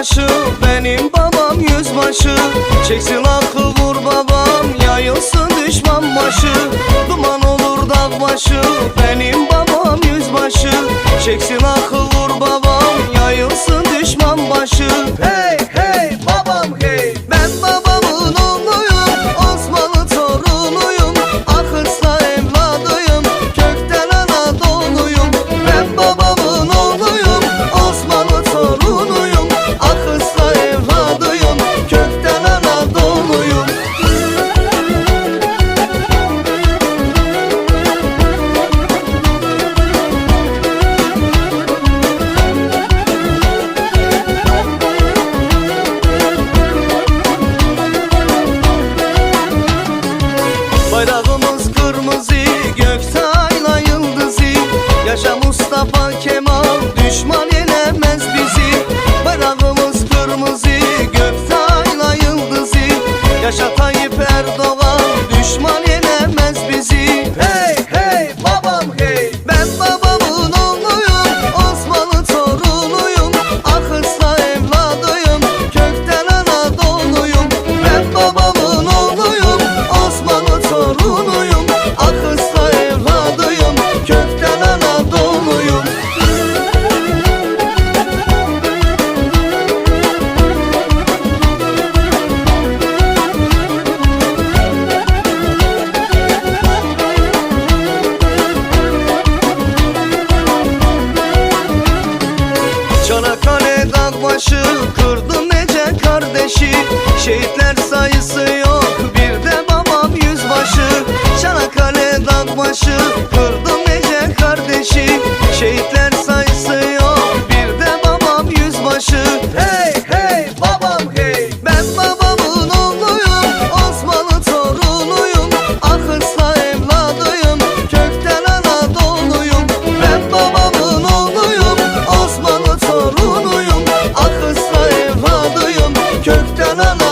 taşı Benim babam yüzbaşı. Çeksin akı vur babam Yayılsın düşman başı. Duman olur dağ başı Benim babam yüzbaşı. Çeksin akı vur babam Yayılsın düşman başı. Tayyip Erdoğan düşman yenemez dağ başı kırdım nece kardeşi. Şehitler sayısı no, no.